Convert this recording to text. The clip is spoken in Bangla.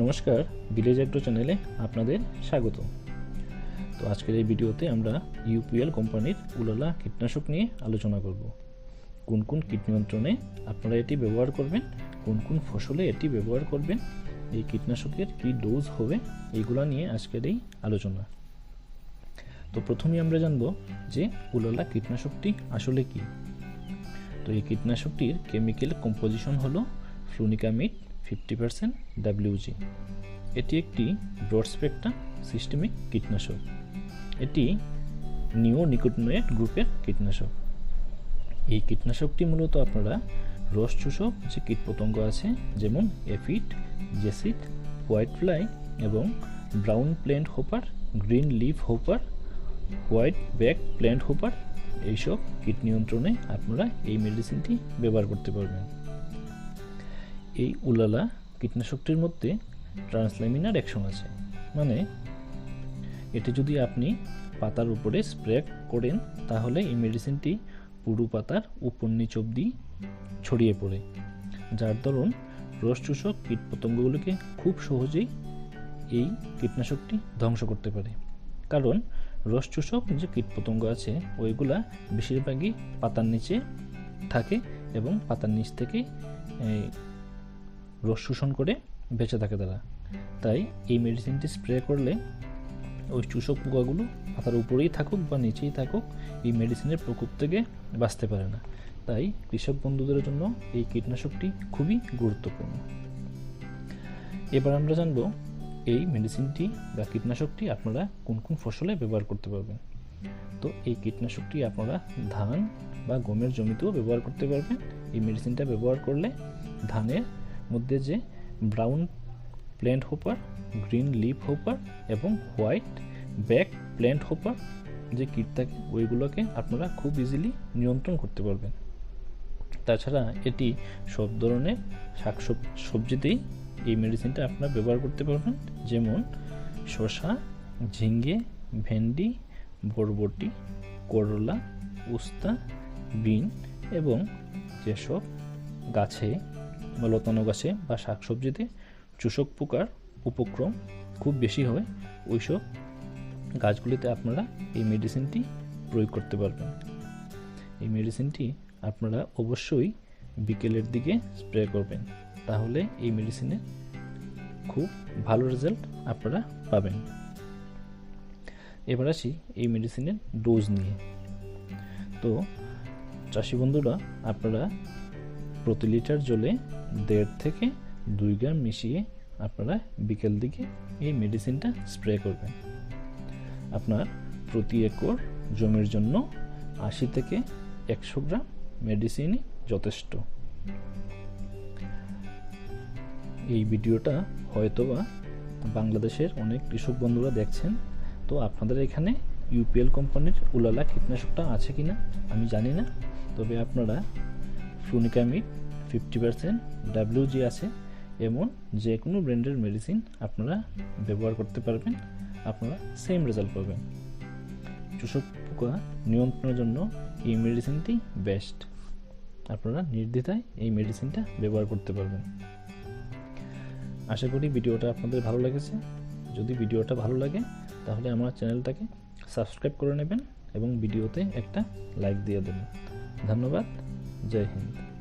নমস্কার ভিলেজ অ্যাগ্রো চ্যানেলে আপনাদের স্বাগত। তো আজকের এই ভিডিওতে আমরা ইউপিএল কোম্পানির উলালা কীটনাশক নিয়ে আলোচনা করব। কোন কোন কীট নিয়ন্ত্রণে আপনারা এটি ব্যবহার করবেন, কোন কোন ফসলে এটি ব্যবহার করবেন, এই কীটনাশকের কী ডোজ হবে এইগুলো নিয়ে আজকের এই আলোচনা। তো প্রথমেই আমরা জানব যে উলালা কীটনাশকটি আসলে কী। তো এই কীটনাশকটির কেমিক্যাল কম্পোজিশন হলো ফ্লুনিকামিড ফিফটি পার্সেন্ট ডাব্লিউজি এটি একটি ব্রড স্পেকট্রাম সিস্টেমিক কীটনাশক। এটি নিউ নিওনিকোটিনয়েড গ্রুপের কীটনাশক। এই কীটনাশকটি মূলত আপনারা রস চূষক যে কীটপতঙ্গ আছে, যেমন এফিড, জেসিড হোয়াইট ফ্লাই এবং brown plant hopper, green leaf hopper, white back plant hopper, এইসব কীট নিয়ন্ত্রণে আপনারা এই মেডিসিনটি ব্যবহার করতে পারবেন। এই উলালা কীটনাশকটির মধ্যে ট্রান্সলামিনার অ্যাকশন আছে। মানে এটি যদি আপনি পাতার উপরে স্প্রে করেন, তাহলে এই মেডিসিনটি পুরু পাতার উপর নিচ অবধি ছড়িয়ে পড়ে। যার দরুন রসচূষক কীটপতঙ্গগুলোকে খুব সহজেই এই কীটনাশকটি ধ্বংস করতে পারে। কারণ রসচূষক যে কীটপতঙ্গ আছে, ওইগুলা বেশিরভাগই পাতার নিচে থাকে এবং পাতার নিচ থেকে রস শোষণ করে বেঁচে থাকে তারা। তাই এই মেডিসিনটি স্প্রে করলে ওই চুষক পোকাগুলো পাতার উপরেই থাকুক বা নিচেই থাকুক, এই মেডিসিনের প্রকোপ থেকে বাঁচতে পারে না। তাই কৃষক বন্ধুদের জন্য এই কীটনাশকটি খুবই গুরুত্বপূর্ণ। এবার আমরা জানব এই মেডিসিনটি বা কীটনাশকটি আপনারা কোন কোন ফসলে ব্যবহার করতে পারবেন। তো এই কীটনাশকটি আপনারা ধান বা গমের জমিতেও ব্যবহার করতে পারবেন। এই মেডিসিনটা ব্যবহার করলে ধানের মধ্যে যে brown plant hopper, green leaf hopper এবং হোয়াইট ব্যাক প্ল্যান্ট হোপার যে কীট থাকে ওইগুলোকে আপনারা খুব ইজিলি নিয়ন্ত্রণ করতে পারবেন। তাছাড়া এটি সব ধরনের শাক সবজিতেই এই মেডিসিনটা আপনারা ব্যবহার করতে পারবেন। যেমন শসা, ঝিঙ্গে, ভেন্ডি, বরবটি, করলা, উস্তা, বিন এবং যেসব গাছে বা লতানো গাছে বা শাকসবজিতে চূষক পোকার উপক্রম খুব বেশি হয় ওইসব গাছগুলিতে আপনারা এই মেডিসিনটি প্রয়োগ করতে পারবেন। এই মেডিসিনটি আপনারা অবশ্যই বিকেলের দিকে স্প্রে করবেন। তাহলে এই মেডিসিনে খুব ভালো রেজাল্ট আপনারা পাবেন। এবার আসি এই মেডিসিনের ডোজ নিয়ে। তো চাষি বন্ধুরা, আপনারা প্রতি লিটার জলে দেড় থেকে দুই গ্রাম মিশিয়ে আপনারা বিকেল দিকে এই মেডিসিনটা স্প্রে করবেন। আপনার প্রতি একর জমির জন্য আশি থেকে একশো গ্রাম মেডিসিনই যথেষ্ট। এই ভিডিওটা হয়তোবা বাংলাদেশের অনেক কৃষক বন্ধুরা দেখছেন, তো আপনাদের এখানে ইউপিএল কোম্পানির উলালা কীটনাশকটা আছে কি না আমি জানি না, তবে আপনারা ফ্লুনিকামিড ফিফটি পার্সেন্ট ডাব্লিউজি আছে, এমন যে কোনো ব্র্যান্ডের মেডিসিন আপনারা ব্যবহার করতে পারবেন, আপনারা সেম রেজাল্ট পাবেন। চুষক পোকা নিয়ন্ত্রণের জন্য এই মেডিসিনটি বেস্ট আপনারা নির্দ্বিধায় এই মেডিসিনটা ব্যবহার করতে পারবেন। আশা করি ভিডিওটা আপনাদের ভালো লেগেছে। যদি ভিডিওটা ভালো লাগে, তাহলে আমার চ্যানেলটাকে সাবস্ক্রাইব করে নেবেন এবং ভিডিওতে একটা লাইক দিয়ে দেবেন। ধন্যবাদ। जय हिंद।